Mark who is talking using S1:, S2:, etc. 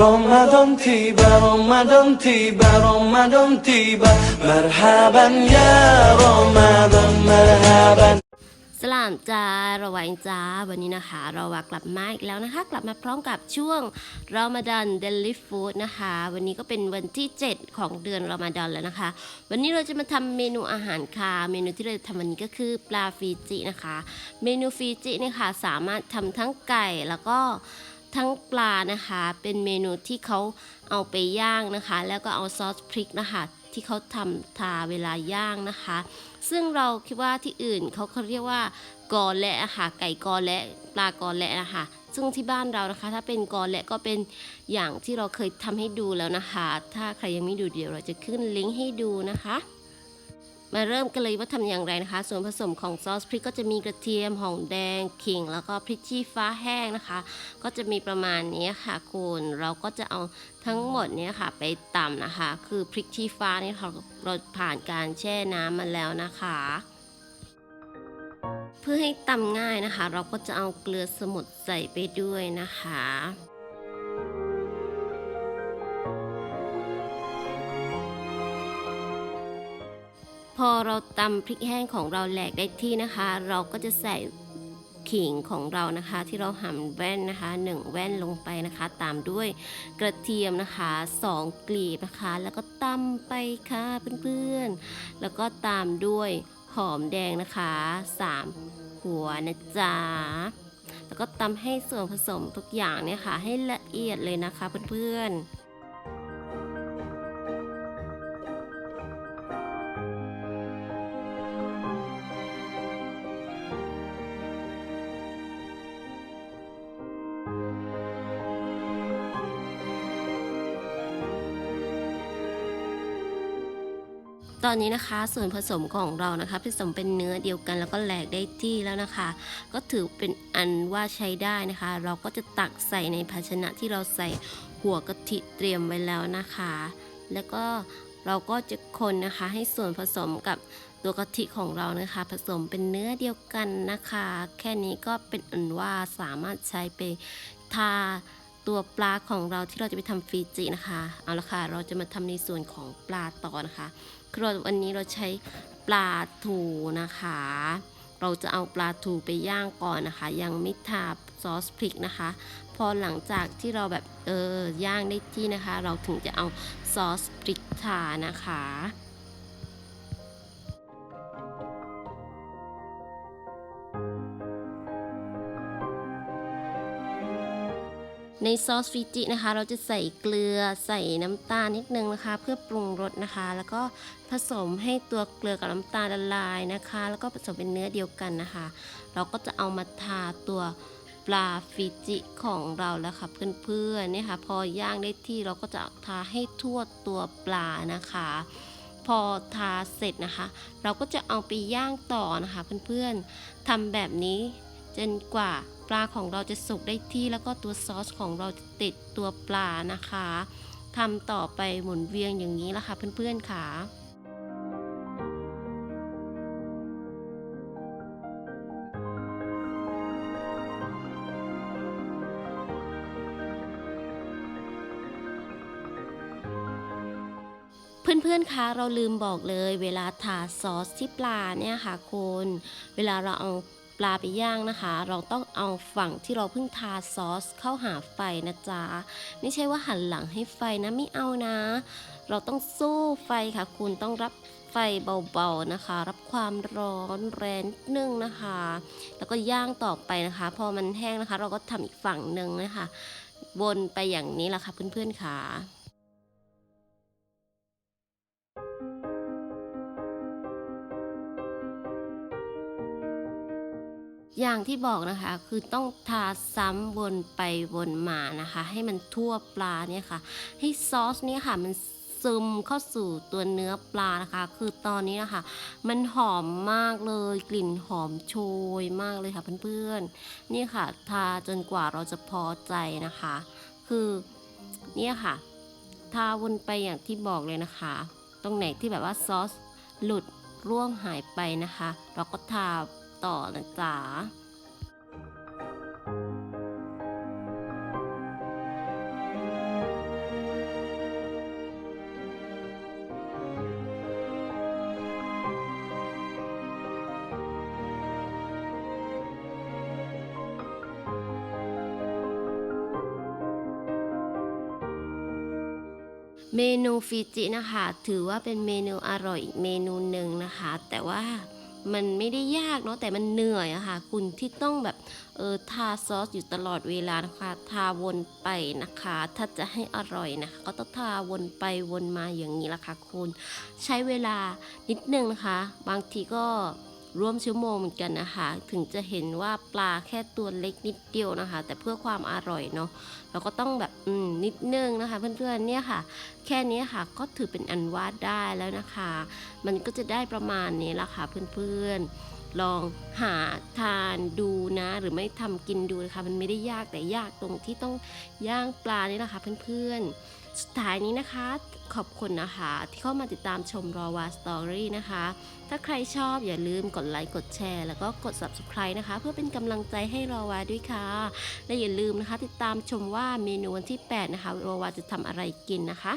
S1: رمضان تيبا رمضان تيبا رمضان تيبا مرحبا يا رمضان مرحبا
S2: สลามจ้าระวังจ้าวันนี้นะคะ เราว่ากลับมาอีกแล้วนะคะ กลับมาพร้อมกับช่วงรอมฎอนเดลิฟูดนะคะ วันนี้ก็เป็นวันที่ 7 ของเดือนรอมฎอนแล้วนะคะ วันนี้เราจะมาทำเมนูอาหารค่ะเมนูที่เราจะทำวันนี้ก็คือปลาฟีจินะคะ เมนูฟีจิเนี่ยค่ะสามารถทำทั้งไก่แล้วก็ ทั้งปลานะคะ เป็นเมนูที่เขาเอาไปย่างนะคะ แล้วก็เอาซอสพริกนะคะที่เขาทำทาเวลาย่างนะคะ ซึ่งเราคิดว่าที่อื่นเขาเขาเรียกว่ากอและค่ะไก่กอและปลากอและนะคะซึ่งที่บ้านเรานะคะ ถ้าเป็นกอและก็เป็นอย่างที่เราเคยทำให้ดูแล้วนะคะ ถ้าใครยังไม่ดูเดี๋ยวเราจะขึ้นลิงก์ให้ดูนะคะ มาเริ่มกันเลยว่าทำอย่างไรนะคะ ส่วนผสมของซอสพริกก็จะมีกระเทียมหอมแดงขิง แล้วก็พริกชี้ฟ้าแห้งนะคะ ก็จะมีประมาณนี้ค่ะคุณเราก็จะเอาทั้งหมดนี้ค่ะไปตำนะคะ คือพริกชี้ฟ้านี่เราผ่านการแช่น้ำมาแล้วนะคะเพื่อให้ตำง่ายนะคะ เราก็จะเอาเกลือสมุนใส่ไปด้วยนะคะ อเราตำพริกแห้งของเราแหลกได้ที่นะคะ เราก็จะใส่ขิงของเรานะคะ ที่เราหั่นแว่นนะคะหนึ่งแว่นลงไปนะคะ ตามด้วยกระเทียมนะคะสองกลีบนะคะ แล้วก็ตำไปค่ะเพื่อนๆ แล้วก็ตามด้วยหอมแดงนะคะสามหัวนะจ๊ะแล้วก็ตำให้ส่วนผสมทุกอย่างเนี่ยค่ะ ให้ละเอียดเลยนะคะเพื่อนๆ ตอนนี้นะคะส่วนผสมของเรานะคะผสมเป็นเนื้อเดียวกันแล้วก็แหลกได้ที่แล้วนะคะ ก็ถือเป็นอันว่าใช้ได้นะคะ เราก็จะตักใส่ในภาชนะที่เราใส่หัวกะทิเตรียมไว้แล้วนะคะ แล้วก็เราก็จะคนนะคะให้ส่วนผสมกับตัวกะทิของเรานะคะ ผสมเป็นเนื้อเดียวกันนะคะ แค่นี้ก็เป็นอันว่าสามารถใช้ไปทา ตัวปลาของเราที่เราจะไปทำฟีจินะคะ เอาละค่ะ เราจะมาทำในส่วนของปลาต่อนะคะคือวันนี้เราใช้ปลาทูนะคะ เราจะเอาปลาทูไปย่างก่อนนะคะ ยังไม่ทาซอสพริกนะคะ พอหลังจากที่เราแบบเออย่างได้ที่นะคะ เราถึงจะเอาซอสพริกทานะคะ ซอสฟิจินะคะ เราจะใส่เกลือใส่น้ำตาลนิดนึงนะคะ เพื่อปรุงรสนะคะ แล้วก็ผสมให้ตัวเกลือกับน้ำตาลละลายนะคะ แล้วก็ผสมเป็นเนื้อเดียวกันนะคะ เราก็จะเอามาทาตัวปลาฟิจิของเราแล้วค่ะเพื่อนๆเนี่ยค่ะ พอย่างได้ที่เราก็จะทาให้ทั่วตัวปลานะคะ พอทาเสร็จนะคะ เราก็จะเอาไปย่างต่อนะคะเพื่อนๆทำแบบนี้ จนกว่าปลาของเราจะสุกได้ที่แล้วก็ตัวซอสของเราจะติดตัวปลานะคะทำต่อไปหมุนเวียงอย่างนี้ละค่ะเพื่อนๆค่ะเพื่อนๆ คะ เราลืมบอกเลยเวลาทาซอสที่ปลาเนี่ยค่ะคุณ เวลาเราเอา ปลาไปย่างนะคะ เราต้องเอาฝั่งที่เราเพิ่งทาซอสเข้าหาไฟนะจ๊ะ ไม่ใช่ว่าหันหลังให้ไฟนะไม่เอานะ เราต้องสู้ไฟค่ะ คุณต้องรับไฟเบาๆนะคะ รับความร้อนแรงนิดนึงนะคะ แล้วก็ย่างต่อไปนะคะ พอมันแห้งนะคะ เราก็ทำอีกฝั่งหนึ่งนะคะวนไปอย่างนี้แหละค่ะเพื่อนๆค่ะ อย่างที่บอกนะคะคือต้องทาซ้ำวนไปวนมานะคะ ให้มันทั่วปลาเนี่ยค่ะ ให้ซอสเนี่ยค่ะมันซึมเข้าสู่ตัวเนื้อปลานะคะ คือตอนนี้นะคะ มันหอมมากเลยกลิ่นหอมโชยมากเลยค่ะเพื่อนๆนี่ค่ะ ทาจนกว่าเราจะพอใจนะคะ คือเนี่ยค่ะ ทาวนไปอย่างที่บอกเลยนะคะ ตรงไหนที่แบบว่าซอสหลุดร่วงหายไปนะคะ เราก็ทา ต่อนะจ๊ะเมนูฟิจินะคะ ถือว่าเป็นเมนูอร่อยอีกเมนูหนึ่งนะคะ แต่ว่า มันไม่ได้ยากเนาะแต่มันเหนื่อยอะค่ะคุณที่ต้องแบบเออทาซอสอยู่ตลอดเวลานะคะทาวนไปนะคะ ถ้าจะให้อร่อยนะคะก็ต้องทาวนไปวนมาอย่างนี้ละค่ะคุณ ใช้เวลานิดนึงนะคะ บางทีก็ร่วมชั่วโมงเหมือนกันนะคะ ถึงจะเห็นว่าปลาแค่ตัวเล็กนิดเดียวนะคะ แต่เพื่อความอร่อยเนาะเราก็ต้องแบบ อืมนิดนึงนะคะ เพื่อนๆเนี่ยค่ะ แค่นี้ค่ะก็ถือเป็นอันวาดได้แล้วนะคะ มันก็จะได้ประมาณนี้ละค่ะเพื่อนๆ ลองหาทานดูนะ หรือไม่ทำกินดูนะคะ มันไม่ได้ยากแต่ยากตรงที่ต้องย่างปลานี่แหละค่ะเพื่อนๆ สุดท้ายนี้นะคะ ขอบคุณนะคะ ที่เข้ามาติดตามชมรอวาสตอรี่นะคะ ถ้าใครชอบอย่าลืมกดไลค์กดแชร์ แล้วก็กด subscribe นะคะ เพื่อเป็นกำลังใจให้รอวาด้วยค่ะ และอย่าลืมนะคะ ติดตามชมว่าเมนูวันที่ 8 นะคะรอวาจะทำอะไรกินนะคะ